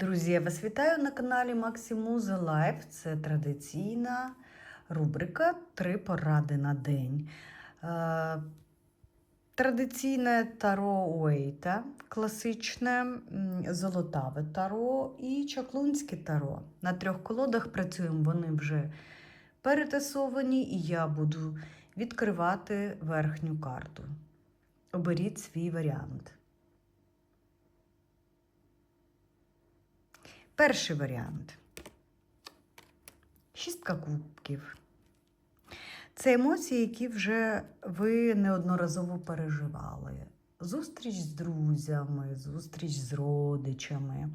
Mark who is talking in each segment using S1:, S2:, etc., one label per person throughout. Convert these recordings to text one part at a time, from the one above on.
S1: Друзі, я вас вітаю на каналі Максимуза Лайф. Це традиційна рубрика Три поради на день. Е, Традиційне таро Уейта, класичне золотаве таро і чаклунське таро. На трьох колодах працюємо, вони вже перетасовані, і я буду відкривати верхню карту. Оберіть свій варіант. Перший варіант. Шістка кубків. Це емоції, які вже ви неодноразово переживали. Зустріч з друзями, зустріч з родичами,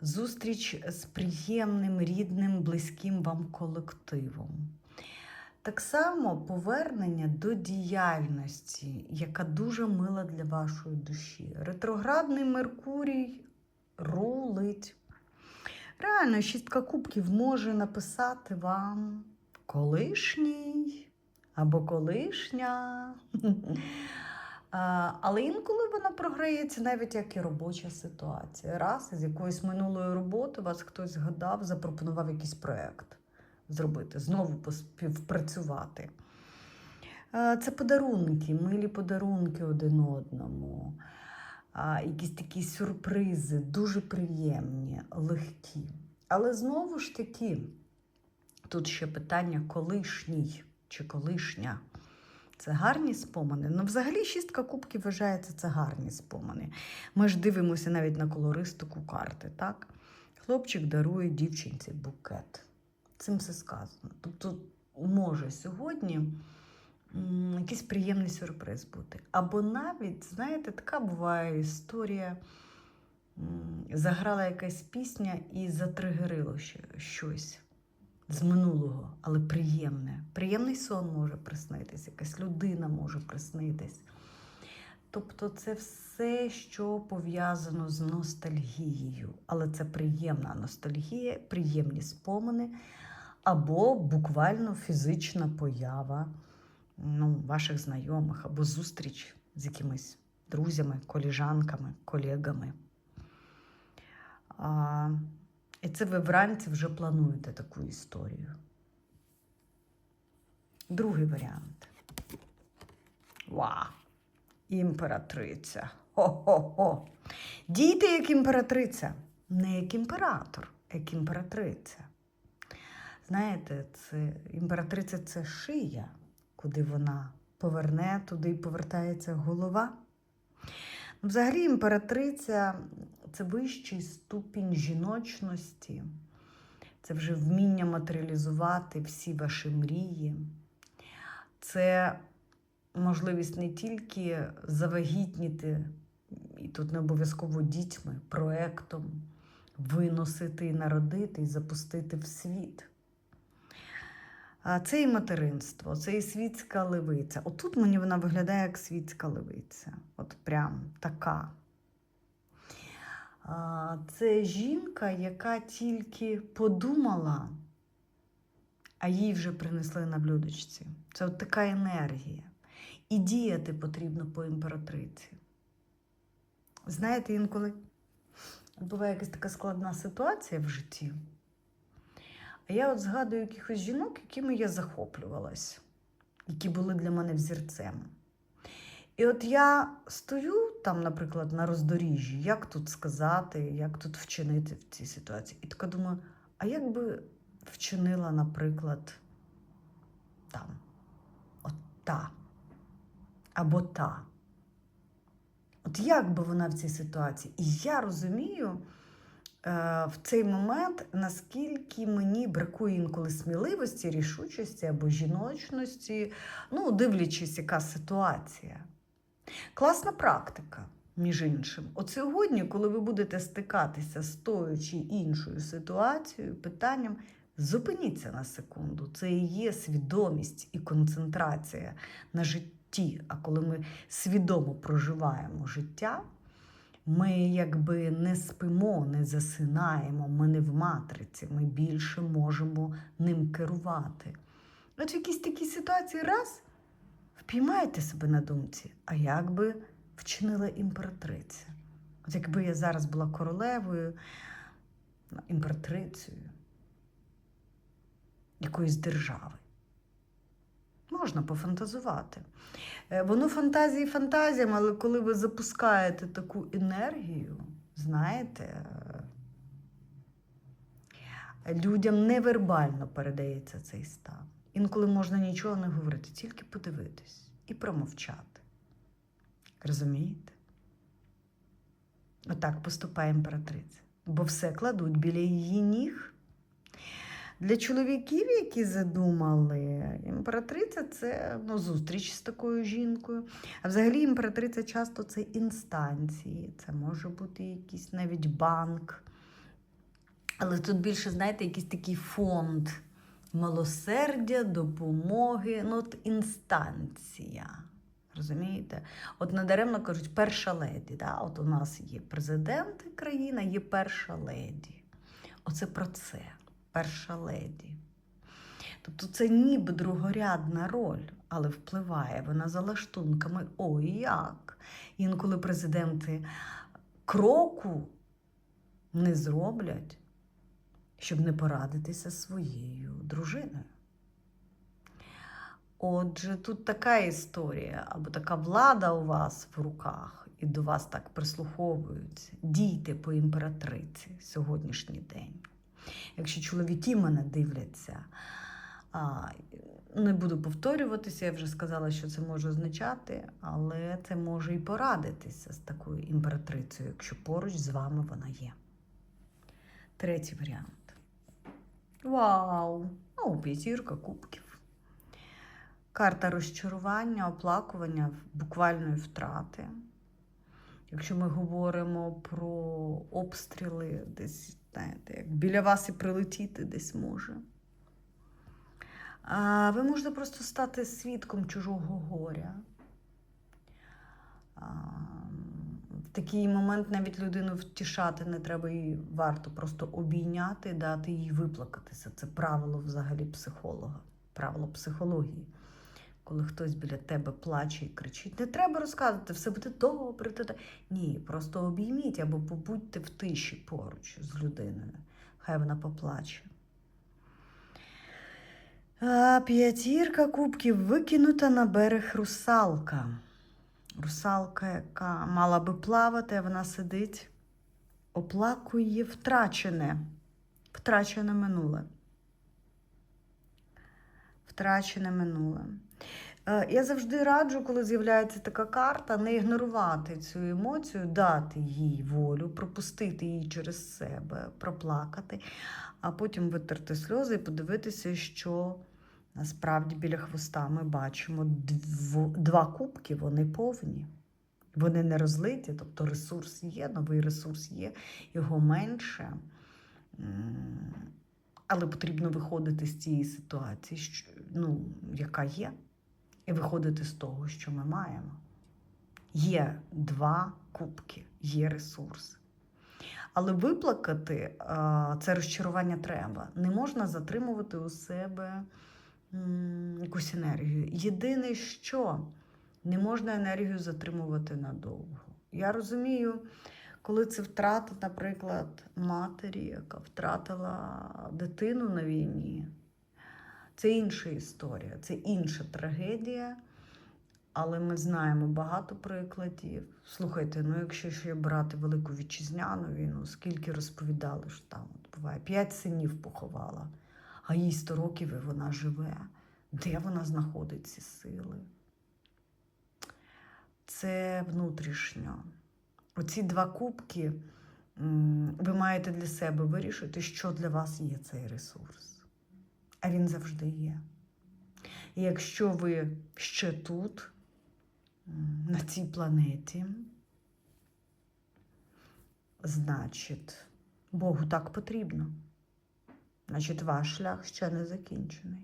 S1: зустріч з приємним, рідним, близьким вам колективом. Так само повернення до діяльності, яка дуже мила для вашої душі. Ретроградний Меркурій рулить. Реально, шістка кубків може написати вам колишній або колишня. Але інколи вона програється навіть як і робоча ситуація. Раз з якоїсь минулої роботи вас хтось згадав, запропонував якийсь проєкт зробити, знову поспівпрацювати. Це подарунки, милі подарунки один одному. Якісь такі сюрпризи, дуже приємні, легкі. Але знову ж таки, тут ще питання колишній чи колишня. Це гарні спомини. Ну, взагалі, шістка кубків вважається це гарні спомини. Ми ж дивимося навіть на колористику карти, так? Хлопчик дарує дівчинці букет. Цим все сказано. Тобто, може сьогодні якийсь приємний сюрприз бути. Або навіть, знаєте, така буває історія. Заграла якась пісня і затригерило щось з минулого, але приємне. Приємний сон може приснитись, якась людина може приснитись. Тобто це все, що пов'язано з ностальгією. Але це приємна ностальгія, приємні спомини, або буквально фізична поява ну, ваших знайомих, або зустріч з якимись друзями, коліжанками, колегами. А, і це ви вранці вже плануєте таку історію. Другий варіант. Ва! Імператриця. Хо-хо-хо. Дійте як імператриця. Не як імператор, як імператриця. Знаєте, це імператриця це шия, куди вона поверне, туди й повертається голова. Взагалі, імператриця це вищий ступінь жіночності, це вже вміння матеріалізувати всі ваші мрії. Це можливість не тільки завагітніти, і тут не обов'язково дітьми, проектом, виносити і народити, і запустити в світ. Це і материнство, це і світська левиця. Отут мені вона виглядає як світська левиця. От прям така. Це жінка, яка тільки подумала, а їй вже принесли на блюдечці. Це от така енергія. І діяти потрібно по імператриці. Знаєте, інколи буває якась така складна ситуація в житті. А я от згадую якихось жінок, якими я захоплювалась, які були для мене взірцем. І от я стою там, наприклад, на роздоріжжі, як тут сказати, як тут вчинити в цій ситуації. І така думаю, а як би вчинила, наприклад, там, от та або та. От як би вона в цій ситуації? І я розумію в цей момент, наскільки мені бракує інколи сміливості, рішучості або жіночності, ну, дивлячись, яка ситуація. Класна практика, між іншим. От сьогодні, коли ви будете стикатися з тою чи іншою ситуацією, питанням, зупиніться на секунду. Це і є свідомість і концентрація на житті. А коли ми свідомо проживаємо життя, ми якби не спимо, не засинаємо, ми не в матриці, ми більше можемо ним керувати. От в якійсь такій ситуації раз впіймаєте себе на думці, а як би вчинила імператриця? От якби я зараз була королевою, імператрицею якоїсь держави. Можна пофантазувати. Е, Воно фантазії фантазіями, але коли ви запускаєте таку енергію, знаєте, е, людям невербально передається цей стан. Інколи можна нічого не говорити, тільки подивитись і промовчати. Розумієте? Отак поступає імператриця. Бо все кладуть біля її ніг. Для чоловіків, які задумали, імператриця це ну, зустріч з такою жінкою. А взагалі імператриця часто це інстанції, це може бути якийсь навіть банк. Але тут більше, знаєте, якийсь такий фонд милосердя, допомоги, ну от інстанція. Розумієте? От надаремно кажуть, перша леді. Да? От у нас є президент країни, є перша леді. Оце про це перша леді. Тобто це ніби другорядна роль, але впливає вона за лаштунками. Ой, як. Інколи президенти кроку не зроблять, щоб не порадитися своєю дружиною. Отже, тут така історія, або така влада у вас в руках, і до вас так прислуховуються. Дійте по імператриці сьогоднішній день. Якщо чоловіки мене дивляться, а, не буду повторюватися, я вже сказала, що це може означати, але це може і порадитися з такою імператрицею, якщо поруч з вами вона є. Третій варіант. Вау! Ну, п'ятірка кубків. Карта розчарування, оплакування, буквальної втрати. Якщо ми говоримо про обстріли, десь, знаєте, як біля вас і прилетіти десь може. А ви можете просто стати свідком чужого горя. А, в такий момент навіть людину втішати не треба її варто просто обійняти, дати їй виплакатися. Це правило взагалі психолога, правило психології. Коли хтось біля тебе плаче і кричить, не треба розказувати, все буде добре. та-та». Ні, просто обійміть або побудьте в тиші поруч з людиною. Хай вона поплаче. П'ятірка кубків викинута на берег русалка. Русалка, яка мала би плавати, а вона сидить, оплакує втрачене, втрачене минуле. Втрачене минуле. Е, Я завжди раджу, коли з'являється така карта, не ігнорувати цю емоцію, дати їй волю, пропустити її через себе, проплакати, а потім витерти сльози і подивитися, що насправді біля хвоста ми бачимо дв- два кубки, вони повні. Вони не розлиті, тобто ресурс є, новий ресурс є, його менше. Але потрібно виходити з цієї ситуації, що- ну, яка є, і виходити з того, що ми маємо. Є два кубки, є ресурс. Але виплакати це розчарування треба. Не можна затримувати у себе якусь енергію. Єдине, що не можна енергію затримувати надовго. Я розумію, коли це втрата, наприклад, матері, яка втратила дитину на війні, це інша історія, це інша трагедія. Але ми знаємо багато прикладів. Слухайте, ну якщо ще брати велику вітчизняну війну, скільки розповідали, що там от буває, п'ять синів поховала, а їй 100 років і вона живе. Де вона знаходить ці сили? Це внутрішньо. Оці два кубки ви маєте для себе вирішити, що для вас є цей ресурс. А він завжди є. І якщо ви ще тут, на цій планеті, значить, Богу так потрібно. Значить, ваш шлях ще не закінчений.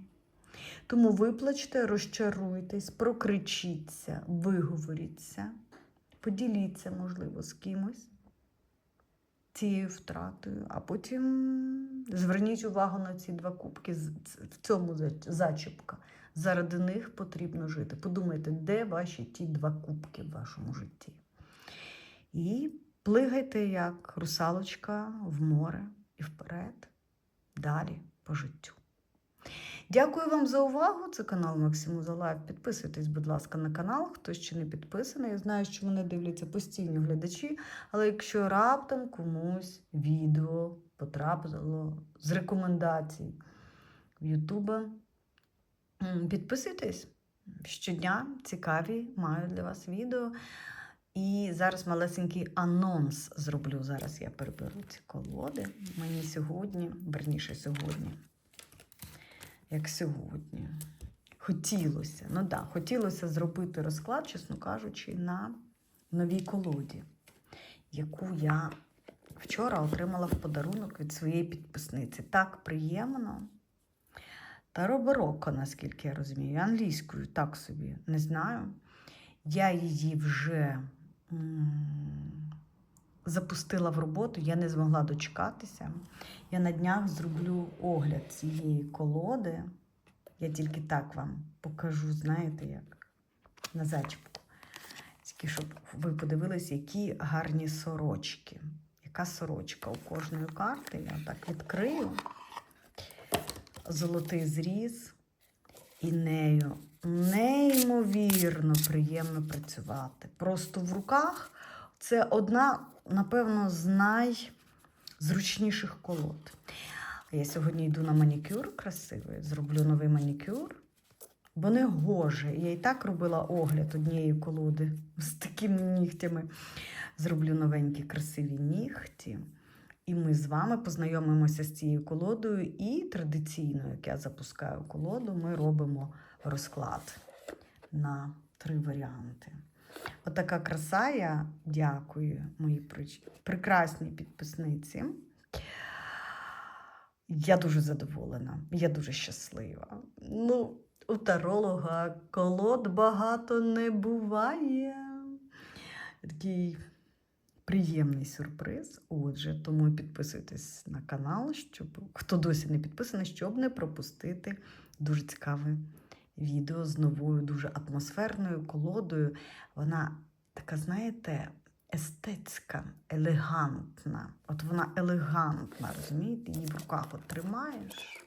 S1: Тому виплачте, розчаруйтесь, прокричіться, виговоріться, поділіться, можливо, з кимось цією втратою, а потім зверніть увагу на ці два кубки. В цьому зачіпка. Заради них потрібно жити. Подумайте, де ваші ті два кубки в вашому житті. І плигайте, як русалочка в море. і вперед, далі по життю. Дякую вам за увагу. Це канал Максимуза Лайв. Підписуйтесь, будь ласка, на канал. Хто ще не підписаний. Я знаю, що мене дивляться постійні глядачі, але якщо раптом комусь відео потрапило з рекомендацій в Ютуба, підписуйтесь. Щодня цікаві маю для вас відео. І зараз малесенький анонс зроблю. Зараз я переберу ці колоди. Мені сьогодні, верніше сьогодні, як сьогодні. Хотілося, ну да, хотілося зробити розклад, чесно кажучи, на новій колоді, яку я вчора отримала в подарунок від своєї підписниці. Так приємно. Таро бароко, наскільки я розумію, англійською так собі не знаю. Я її вже м, запустила в роботу, я не змогла дочекатися. Я на днях зроблю огляд цієї колоди. Я тільки так вам покажу, знаєте, як на зачіпку. Тільки щоб ви подивилися, які гарні сорочки. Яка сорочка у кожної карти. Я так відкрию. Золотий зріз. І нею неймовірно приємно працювати. Просто в руках це одна, напевно, з найзручніших колод. Я сьогодні йду на манікюр красивий, зроблю новий манікюр, бо не гоже. Я і так робила огляд однієї колоди з такими нігтями. Зроблю новенькі красиві нігті. І ми з вами познайомимося з цією колодою. І традиційно, як я запускаю колоду, ми робимо розклад на три варіанти. Отака краса. Я дякую моїй прекрасній підписниці. Я дуже задоволена, я дуже щаслива. Ну, у таролога колод багато не буває. Такий приємний сюрприз. Отже, тому підписуйтесь на канал, щоб хто досі не підписаний, щоб не пропустити дуже цікаве відео з новою, дуже атмосферною колодою. Вона така, знаєте, естетська, елегантна. От вона елегантна, розумієте? Її в руках от тримаєш.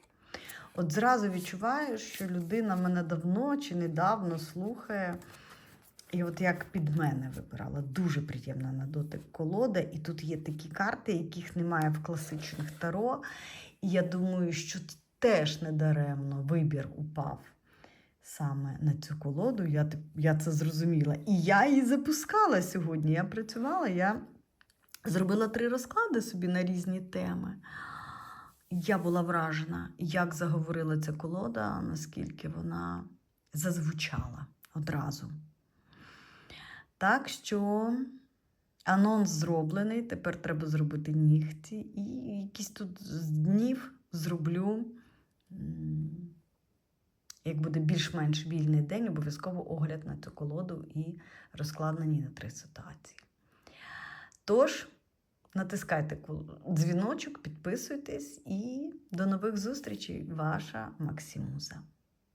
S1: От зразу відчуваєш, що людина мене давно чи недавно слухає. І от як під мене вибирала, дуже приємна на дотик колода. І тут є такі карти, яких немає в класичних таро. І я думаю, що теж недаремно вибір упав саме на цю колоду. Я, я це зрозуміла. І я її запускала сьогодні. Я працювала, я зробила три розклади собі на різні теми. Я була вражена, як заговорила ця колода, наскільки вона зазвучала одразу. Так що анонс зроблений, тепер треба зробити нігті. І якісь тут з днів зроблю, як буде більш-менш вільний день, обов'язково огляд на цю колоду і розклад на ній на три ситуації. Тож, натискайте дзвіночок, підписуйтесь і до нових зустрічей. Ваша Максимуза.